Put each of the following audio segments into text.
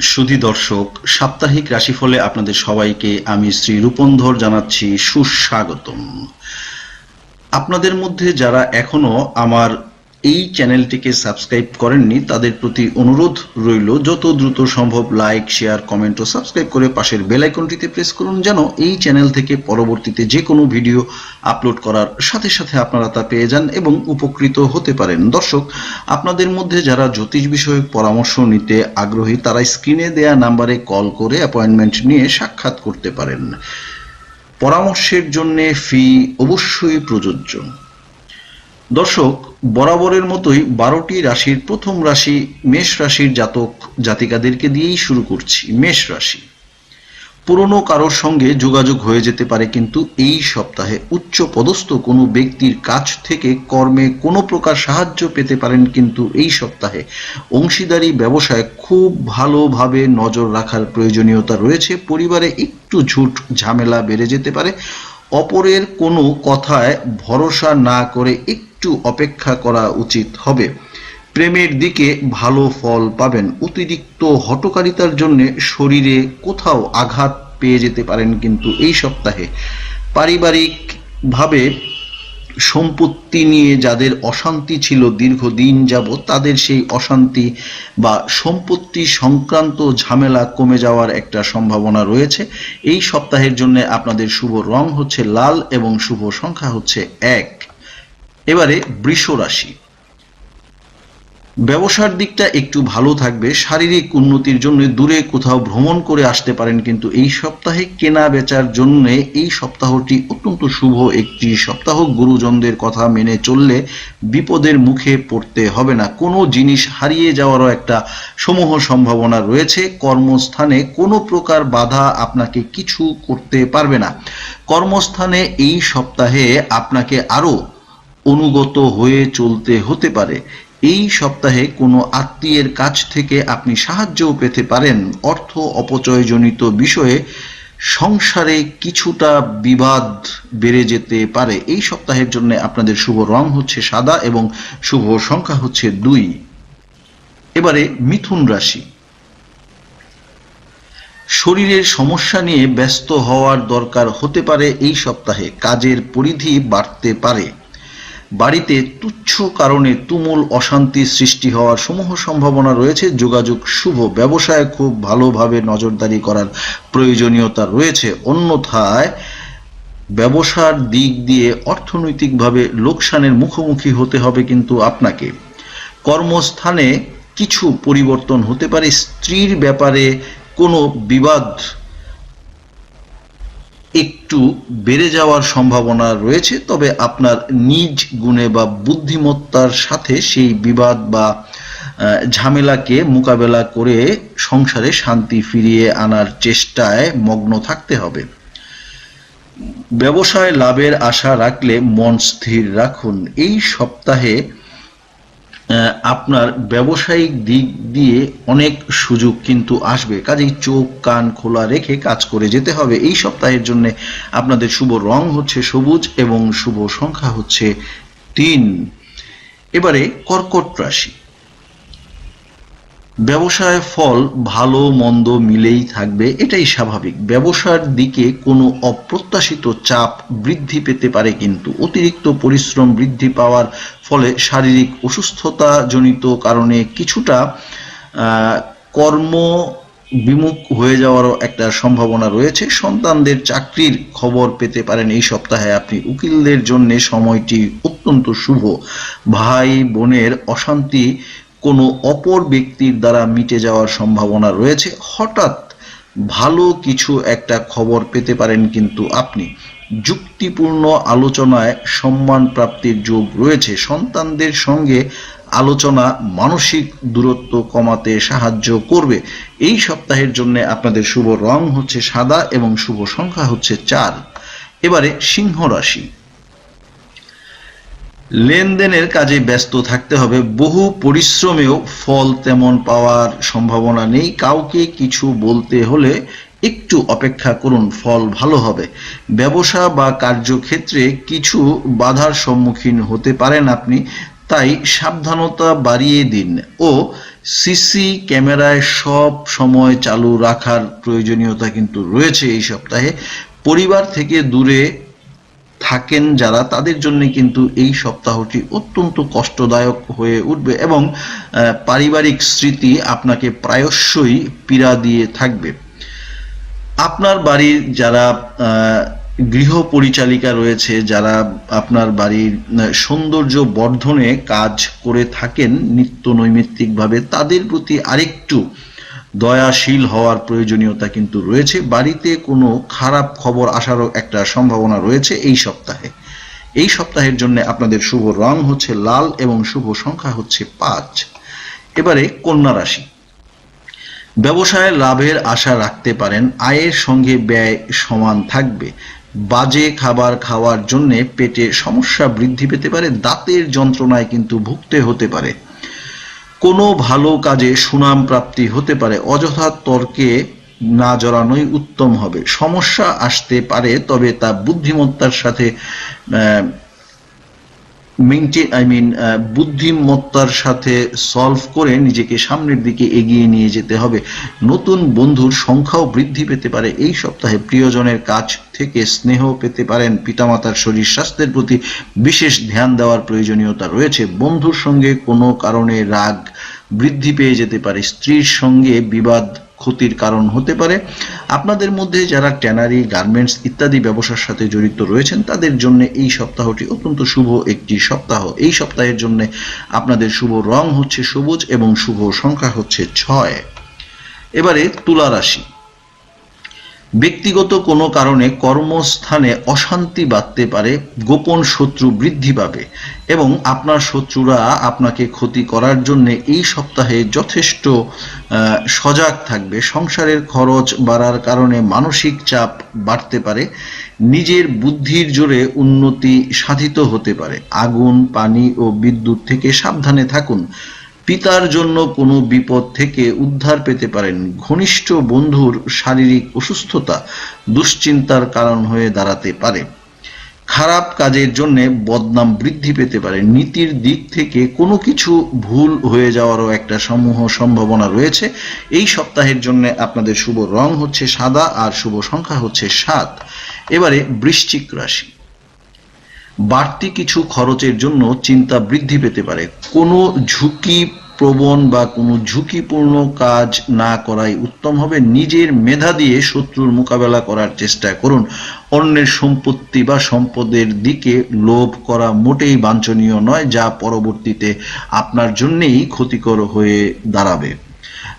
সুধী দর্শক, সাপ্তাহিক রাশিফলে আপনাদের সবাইকে আমি শ্রী রূপন্ধর জানাচ্ছি সুস্বাগতম। আপনাদের মধ্যে যারা এখনও আমার এই চ্যানেলটিকে সাবস্ক্রাইব করেননি, তাদের প্রতি অনুরোধ রইল, যত দ্রুত সম্ভব লাইক, শেয়ার, কমেন্ট ও সাবস্ক্রাইব করে পাশের বেল আইকনটিতে প্রেস করুন, যেন এই চ্যানেল থেকে পরবর্তীতে যে কোনো ভিডিও আপলোড করার সাথে সাথে আপনারা তা পেয়ে যান এবং উপকৃত হতে পারেন। দর্শক, আপনাদের মধ্যে যারা জ্যোতিষ বিষয়ক পরামর্শ নিতে আগ্রহী, তারা স্ক্রিনে দেয়া নাম্বারে কল করে অ্যাপয়েন্টমেন্ট নিয়ে সাক্ষাৎ করতে পারেন। পরামর্শের জন্য ফি অবশ্যই প্রযোজ্য। দর্শক বরাবরের মতোই বারোটি রাশির প্রথম রাশি মেষ রাশির জাতক জাতিকাদেরকে দিয়েই শুরু করছি, মেষ রাশি। পুরনো কারোর সঙ্গে যোগাযোগ হয়ে যেতে পারে, কিন্তু এই সপ্তাহে উচ্চ পদস্থ কোনো ব্যক্তির কাছ থেকে কর্মে কোনো প্রকার সাহায্য পেতে পারেন, কিন্তু এই সপ্তাহে অংশীদারি ব্যবসায় খুব ভালোভাবে নজর রাখার প্রয়োজনীয়তা রয়েছে। পরিবারে একটু ঝুট ঝামেলা বেড়ে যেতে পারে। অপরের কোনো কথায় ভরসা না করে একটু অপেক্ষা করা উচিত হবে। প্রেমের দিকে ভালো ফল পাবেন। অতিরিক্ত হটকারিতার জন্য শরীরে কোথাও আঘাত পেয়ে যেতে পারেন কিন্তু এই সপ্তাহে। পারিবারিকভাবে সম্পত্তি নিয়ে যাদের অশান্তি ছিল দীর্ঘদিন যাবৎ, তাদের সেই অশান্তি বা সম্পত্তি সংক্রান্ত ঝামেলা কমে যাওয়ার একটা সম্ভাবনা রয়েছে। এই সপ্তাহের জন্য আপনাদের শুভ রং হচ্ছে লাল এবং শুভ সংখ্যা হচ্ছে এক। এবারে বৃষ রাশি। ব্যবসার দিকটা একটু ভালো থাকবে, শারীরিক উন্নতির জন্য দূরে কোথাও ভ্রমণ করে আসতে পারেন, কিন্তু এই সপ্তাহে কেনা বেচার জন্য এই সপ্তাহটি অত্যন্ত শুভ একটি সপ্তাহ। গুরুজনদের কথা মেনে চললে বিপদের মুখে পড়তে হবে না। কোনো জিনিস হারিয়ে যাওয়ারও একটা সমূহ সম্ভাবনা রয়েছে। কর্মস্থানে কোনো প্রকার বাধা আপনাকে কিছু করতে পারবে না। কর্মস্থানে এই সপ্তাহে আপনাকে আরও অনুগত হয়ে চলতে হতে পারে। এই সপ্তাহে কোনো আত্মীয়ের কাছ থেকে আপনি সাহায্যও পেতে পারেন। অর্থ অপচয়জনিত বিষয়ে সংসারে কিছুটা বিবাদ বেড়ে যেতে পারে। এই সপ্তাহের জন্য আপনাদের শুভ রং হচ্ছে সাদা এবং শুভ সংখ্যা হচ্ছে দুই। এবারে মিথুন রাশি। শরীরের সমস্যা নিয়ে ব্যস্ত হওয়ার দরকার হতে পারে এই সপ্তাহে। কাজের পরিধি বাড়তে পারে। বাড়িতে তুচ্ছ কারণে তুমুল অশান্তি সৃষ্টি হওয়ার সমূহ সম্ভাবনা রয়েছে। যোগাযোগ শুভ, ব্যবসায় খুব ভালোভাবে নজরদারি করার প্রয়োজনীয়তা রয়েছে। অন্যথায় ব্যবসার দিক দিয়ে অর্থনৈতিকভাবে লোকসানের মুখোমুখি হতে হবে কিন্তু আপনাকে। কর্মস্থানে কিছু পরিবর্তন হতে পারে। স্ত্রীর ব্যাপারে কোনো বিবাদ একটু বেড়ে যাওয়ার সম্ভাবনা রয়েছে, তবে আপনার নিজ গুণে বা বুদ্ধিমত্তার সাথে সেই বিবাদ বা ঝামেলাকে মোকাবেলা করে সংসারে শান্তি ফিরিয়ে আনার চেষ্টায় মগ্ন থাকতে হবে। ব্যবসায় লাভের আশা রাখলে মন স্থির রাখুন। এই সপ্তাহে আপনার ব্যবসায়িক দিক দিয়ে অনেক সুযোগ কিন্তু আসবে। কাজেই চোখ, কান খোলা রেখে কাজ করে যেতে হবে। এই সপ্তাহের জন্য আপনাদের শুভ রং হচ্ছে সবুজ এবং শুভ সংখ্যা হচ্ছে তিন। এবারে কর্কট রাশি। ব্যবসায় ফল ভালো, মন্দ মিলেই থাকবে, এটাই স্বাভাবিক। ব্যবসার দিকে কোনো অপ্রত্যাশিত চাপ বৃদ্ধি পেতে পারে কিন্তু। অতিরিক্ত পরিশ্রম বৃদ্ধি পাওয়ার ফলে শারীরিক অসুস্থতা জনিত কারণে কিছুটা কর্ম বিমুখ হয়ে যাওয়ারও একটা সম্ভাবনা রয়েছে। সন্তানদের চাকরির খবর পেতে পারেন এই সপ্তাহে আপনি। উকিলদের জন্য সময়টি অত্যন্ত শুভ। ভাই বোনের অশান্তি কোনো অপর ব্যক্তির দ্বারা মিটে যাওয়ার সম্ভাবনা রয়েছে। হঠাৎ ভালো কিছু একটা খবর পেতে পারেন কিন্তু আপনি। যুক্তিপূর্ণ আলোচনায় সম্মান প্রাপ্তির যোগ রয়েছে। সন্তানদের সঙ্গে আলোচনা মানসিক দূরত্ব কমাতে সাহায্য করবে। এই সপ্তাহের জন্য আপনাদের শুভ রং হচ্ছে সাদা এবং শুভ সংখ্যা হচ্ছে চার। এবারে সিংহ রাশি। লেনদেনের কাজে ব্যস্ত থাকতে হবে। বহু পরিশ্রমেও ফল তেমন পাওয়ার সম্ভাবনা নেই। কাউকে কিছু বলতে হলে একটু অপেক্ষা করুন, ফল ভালো হবে। ব্যবসা বা কার্যক্ষেত্রে কিছু বাধার সম্মুখীন হতে পারেন আপনি, তাই সাবধানতা বাড়িয়ে দিন। ও সিসি ক্যামেরায় সব সময় চালু রাখার প্রয়োজনীয়তা কিন্তু রয়েছে এই সপ্তাহে। পরিবার থেকে দূরে থাকেন যারা, তাদের জন্য কিন্তু এই সপ্তাহটি অত্যন্ত কষ্টদায়ক হয়ে উঠবে এবং পারিবারিক স্মৃতি আপনাকে প্রায়শই পীড়া দিয়ে থাকবে। আপনার বাড়ির যারা গৃহ পরিচালিকা রয়েছে, যারা আপনার বাড়ির সৌন্দর্য বর্ধনে কাজ করে থাকেন নিত্য নৈমিত্তিকভাবে তাদের প্রতি আরেকটু দয়াশীল হওয়ার প্রয়োজনীয়তা কিন্তু রয়েছে। বাড়িতে কোনো খারাপ খবর আসারও একটা সম্ভাবনা রয়েছে এই সপ্তাহে। এই সপ্তাহের জন্য আপনাদের শুভ রং হচ্ছে লাল এবং শুভ সংখ্যা হচ্ছে পাঁচ। এবারে কন্যা রাশি। ব্যবসায় লাভের আশা রাখতে পারেন, আয়ের সঙ্গে ব্যয় সমান থাকবে। বাজে খাবার খাওয়ার জন্য পেটে সমস্যা বৃদ্ধি পেতে পারে, দাঁতের যন্ত্রণায় কিন্তু ভুগতে হতে পারে। কোনো ভালো কাজে সুনাম প্রাপ্তি হতে পারে, অযথা তর্কে না জড়ানোই উত্তম হবে। সমস্যা আসতে পারে, তবে তা বুদ্ধিমত্তার সাথে মেনটেন আই মিন বুদ্ধিমত্তার সাথে সলভ করে নিজেকে সামনের দিকে এগিয়ে নিয়ে যেতে হবে। নতুন বন্ধুর সংখ্যাও বৃদ্ধি পেতে পারে। এই সপ্তাহে প্রিয়জনের কাছ থেকে স্নেহ পেতে পারেন। পিতামাতার শরীর স্বাস্থ্যের প্রতি বিশেষ ধ্যান দেওয়ার প্রয়োজনীয়তা রয়েছে। বন্ধুর সঙ্গে কোনো কারণে রাগ বৃদ্ধি পেয়ে যেতে পারে। স্ত্রীর সঙ্গে বিবাদ ক্ষতির কারণ হতে পারে। আপনাদের মধ্যে যারা ট্যানারি, গার্মেন্টস ইত্যাদি ব্যবসার সাথে জড়িত রয়েছেন, তাদের জন্য এই সপ্তাহটি অত্যন্ত শুভ একটি সপ্তাহ। এই সপ্তাহের জন্য আপনাদের শুভ রং হচ্ছে সবুজ এবং শুভ সংখ্যা হচ্ছে ছয়। এবারে তুলা রাশি। ব্যক্তিগত কোনো কারণে কর্মস্থানে অশান্তি বাড়তে পারে, গোপন শত্রু বৃদ্ধি পাবে এবং আপনার শত্রুরা আপনাকে ক্ষতি করার জন্য এই সপ্তাহে যথেষ্ট সজাগ থাকবে। সংসারের খরচ বাড়ার কারণে মানসিক চাপ বাড়তে পারে, নিজের বুদ্ধির জোরে উন্নতি সাধিত হতে পারে। আগুন, পানি ও বিদ্যুৎ থেকে সাবধানে থাকুন। পিতার জন্য কোনো বিপদ থেকে উদ্ধার পেতে পারেন ঘনিষ্ঠ বন্ধুর শারীরিক অসুস্থতা দুশ্চিন্তার কারণ হয়ে দাঁড়াতে পারে। খারাপ কাজের জন্য বদনাম বৃদ্ধি পেতে পারে। নীতির দিক থেকে কোনো কিছু ভুল হয়ে যাওয়ারও একটা সমূহ সম্ভাবনা রয়েছে। এই সপ্তাহের জন্য আপনাদের শুভ রং হচ্ছে সাদা আর শুভ সংখ্যা হচ্ছে সাত। এবারে বৃশ্চিক রাশি। বাড়তি কিছু খরচের জন্য চিন্তা বৃদ্ধি পেতে পারে। কোনো ঝুঁকি প্রবণ বা কোনো ঝুঁকিপূর্ণ কাজ না করাই উত্তম হবে। নিজের মেধা দিয়ে শত্রুর মোকাবেলা করার চেষ্টা করুন। অন্যের সম্পত্তি বা সম্পদের দিকে লোভ করা মোটেই বাঞ্ছনীয় নয়, যা পরবর্তীতে আপনার জন্যেই ক্ষতিকর হয়ে দাঁড়াবে।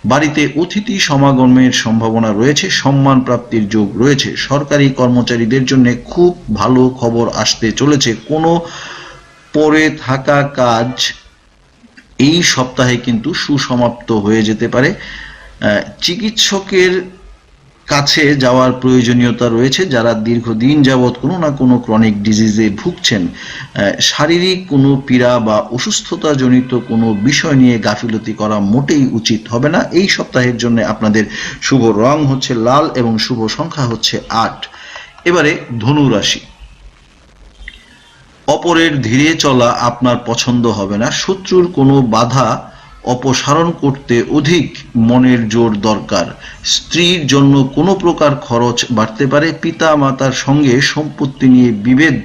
বাড়িতে অতিথি সমাগমের সম্ভাবনা রয়েছে, সম্মান প্রাপ্তির যোগ রয়েছে। সরকারি কর্মচারীদের জন্য খুব ভালো খবর আসতে চলেছে। কোনো পরে থাকা কাজ এই সপ্তাহে কিন্তু সুসমাপ্ত হয়ে যেতে পারে। চিকিৎসকের কাছে যাওয়ার প্রয়োজনীয়তা রয়েছে, যারা দীর্ঘদিন যাবৎ কোনো না কোনো ক্রনিক ডিজিজে ভুগছেন শারীরিক কোনো পীড়া বা অসুস্থতা জনিত কোনো বিষয় নিয়ে গাফিলতি করা মোটেই উচিত হবে না। এই সপ্তাহের জন্য আপনাদের শুভ রং হচ্ছে লাল এবং শুভ সংখ্যা হচ্ছে আট। এবারে ধনু রাশি। অপরের ধীরে চলা আপনার পছন্দ হবে না। শত্রুর কোনো বাধা অপসারণ করতে অধিক মনের জোর দরকার। স্ত্রীর জন্য কোনো প্রকার খরচ বাড়তে পারে পিতা মাতার সঙ্গে সম্পত্তি নিয়ে বিভেদ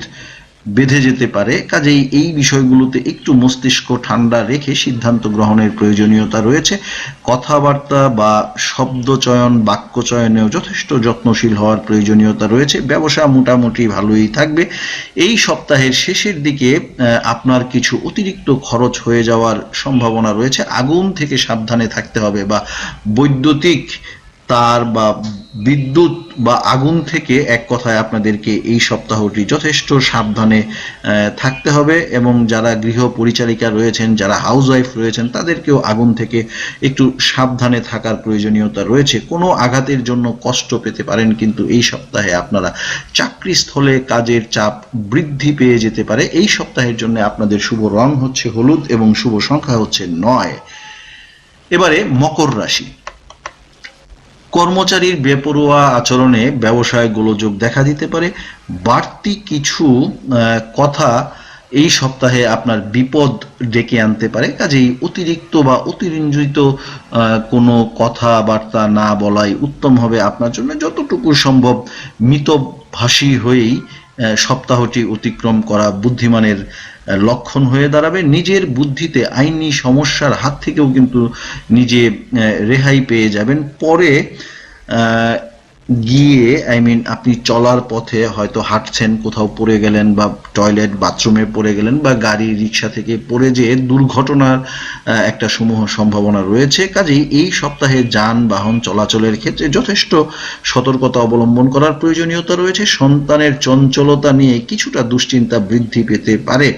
বেঁধে যেতে পারে। কাজেই এই বিষয়গুলোতে একটু মস্তিষ্ক ঠান্ডা রেখে সিদ্ধান্ত গ্রহণের প্রয়োজনীয়তা রয়েছে। কথাবার্তা বা শব্দ শব্দচয়ন, বাক্যচয়নেও যথেষ্ট যত্নশীল হওয়ার প্রয়োজনীয়তা রয়েছে। ব্যবসা মোটামুটি ভালোই থাকবে। এই সপ্তাহের শেষের দিকে আপনার কিছু অতিরিক্ত খরচ হয়ে যাওয়ার সম্ভাবনা রয়েছে। আগুন থেকে সাবধানে থাকতে হবে বা বৈদ্যুতিক তার বা বিদ্যুৎ বা আগুন থেকে এক কথায় আপনাদেরকে এই সপ্তাহটি যথেষ্ট সাবধানে থাকতে হবে এবং যারা গৃহ পরিচালিকা রয়েছেন, যারা হাউস ওয়াইফ রয়েছেন, তাদেরকেও আগুন থেকে একটু সাবধানে থাকার প্রয়োজনীয়তা রয়েছে। কোনো আঘাতের জন্য কষ্ট পেতে পারেন, কিন্তু এই সপ্তাহে আপনারা চাকরিস্থলে কাজের চাপ বৃদ্ধি পেয়ে যেতে পারে। এই সপ্তাহের জন্য আপনাদের শুভ রং হচ্ছে হলুদ এবং শুভ সংখ্যা হচ্ছে নয়। এবারে মকর রাশি। কর্মচারীর বেপরোয়া আচরণে ব্যবসায় গোলযোগ দেখা দিতে পারে। বাড়তি কিছু কথা এই সপ্তাহে আপনার বিপদ ডেকে আনতে পারে। কাজেই অতিরিক্ত বা অতিরঞ্জিত কোনো কথাবার্তা না বলাই উত্তম হবে আপনার জন্য। যতটুকু সম্ভব মিতভাষী হয়েই সপ্তাহটি অতিক্রম করা বুদ্ধিমানের লক্ষণ হয়ে দাঁড়াবে। নিজের বুদ্ধিতে আইনি সমস্যার হাত থেকেও কিন্তু নিজে রেহাই পেয়ে যাবেন। পরে গিয়ে আই মিন আপনি চলার পথে হয়তো হাঁটছেন, কোথাও পড়ে গেলেন বা টয়লেট বাথরুমে পড়ে গেলেন বা গাড়ি, রিক্সা থেকে পড়ে যেয়ে দুর্ঘটনার একটা সমূহ সম্ভাবনা রয়েছে। কাজেই এই সপ্তাহে যানবাহন চলাচলের ক্ষেত্রে যথেষ্ট সতর্কতা অবলম্বন করার প্রয়োজনীয়তা রয়েছে। সন্তানের চঞ্চলতা নিয়ে কিছুটা দুশ্চিন্তা বৃদ্ধি পেতে পারে।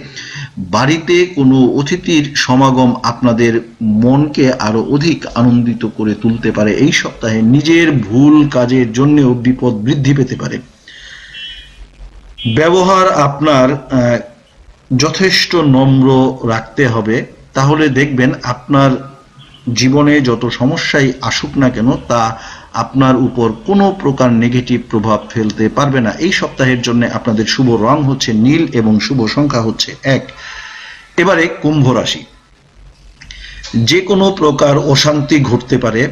বাড়িতে কোনো অতিথির সমাগম আপনাদের মনকে আরও অধিক আনন্দিত করে তুলতে পারে। এই সপ্তাহে নিজের ভুল কাজের জন্যেও বিপদ বৃদ্ধি পেতে পারে। ব্যবহার আপনার যথেষ্ট নম্র রাখতে হবে। তাহলে দেখবেন আপনার জীবনে যত সমস্যাই আসুক না কেন, তা আপনার উপর কোনো প্রকার নেগেটিভ প্রভাব ফেলতে পারবে না। এই সপ্তাহের জন্য আপনাদের শুভ রং হচ্ছে নীল এবং শুভ সংখ্যা হচ্ছে এক। এবারে কুম্ভ রাশি। যে কোনো প্রকার অশান্তি ঘটতে পারে।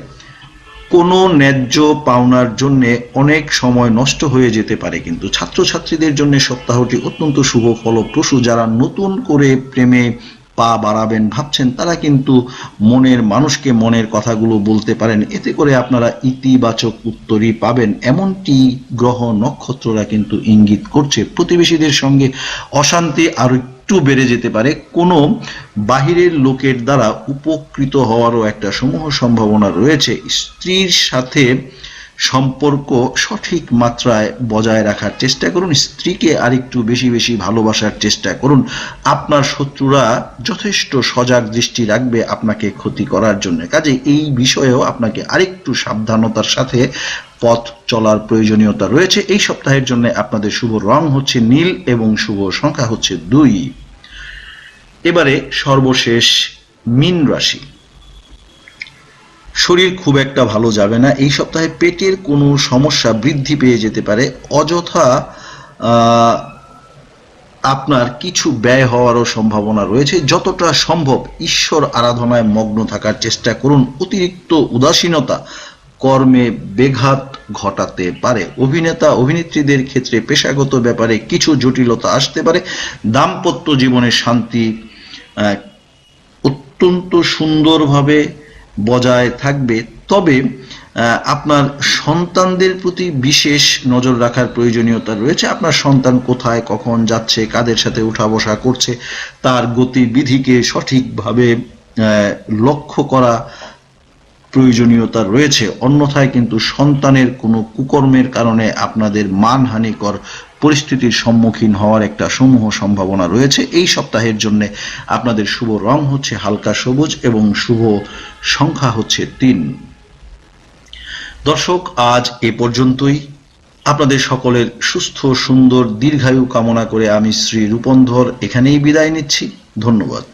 কোনো ন্যায্য পাওনার জন্য অনেক সময় নষ্ট হয়ে যেতে পারে, কিন্তু ছাত্রছাত্রীদের জন্য সপ্তাহটি অত্যন্ত শুভ, ফলপ্রসূ। যারা নতুন করে প্রেমে পা বাড়াবেন, ভাবছেন তারা কিন্তু মনের মানুষকে মনের কথাগুলো বলতে পারেন। এতে করে আপনারা ইতিবাচক উত্তরই পাবেন। এমনটি গ্রহ নক্ষত্ররা কিন্তু ইঙ্গিত করছে। প্রতিবেশীদের সঙ্গে অশান্তি আরও একটু বেড়ে যেতে পারে। কোনো বাহিরের লোকের দ্বারা উপকৃত হওয়ারও একটা সমূহ সম্ভাবনা রয়েছে। স্ত্রীর সাথে সম্পর্ক সঠিক মাত্রায় বজায় রাখার চেষ্টা করুন, স্ত্রীকে আরেকটু বেশি বেশি ভালোবাসার চেষ্টা করুন। আপনার শত্রুরা যথেষ্ট সজাগ দৃষ্টি রাখবে আপনাকে ক্ষতি করার জন্য। কাজে এই বিষয়েও আপনাকে আরেকটু সাবধানতার সাথে পথ চলার প্রয়োজনীয়তা রয়েছে। এই সপ্তাহের জন্য আপনাদের শুভ রং হচ্ছে নীল এবং শুভ সংখ্যা হচ্ছে দুই। এবারে সর্বশেষ মীন রাশি। শরীর খুব একটা ভালো যাবে না। এই সপ্তাহে পেটের কোনো সমস্যা বৃদ্ধি পেয়ে যেতে পারে। অযথা আপনার কিছু ব্যয় হওয়ারও সম্ভাবনা রয়েছে। যতটা সম্ভব ঈশ্বর আরাধনায় মগ্ন থাকার চেষ্টা করুন। অতিরিক্ত উদাসীনতা কর্মে বেঘাত ঘটাতে পারে। অভিনেতা, অভিনেত্রীদের ক্ষেত্রে পেশাগত ব্যাপারে কিছু জটিলতা আসতে পারে। দাম্পত্য জীবনে শান্তি অত্যন্ত সুন্দরভাবে বজায় থাকবে। তবে আপনার সন্তানদের প্রতি বিশেষ নজর রাখার প্রয়োজনীয়তা রয়েছে। আপনার সন্তান কোথায়, কখন যাচ্ছে, কাদের সাথে উঠা বসা করছে, তার গতিবিধিকে সঠিকভাবে লক্ষ্য করা প্রয়োজনীয়তা রয়েছে, অন্যথায় কিন্তু সন্তানের কোনো কুকর্মের কারণে আপনাদের মানহানিকর পরিস্থিতির সম্মুখীন হওয়ার একটা সমূহ সম্ভাবনা রয়েছে। এই সপ্তাহের জন্য আপনাদের শুভ রং হচ্ছে হালকা সবুজ এবং শুভ সংখ্যা হচ্ছে তিন। দর্শক, আজ এ পর্যন্তই। আপনাদের সকলের সুস্থ, সুন্দর, দীর্ঘায়ু কামনা করে আমি শ্রী রূপন্ধর এখানেই বিদায় নিচ্ছি। ধন্যবাদ।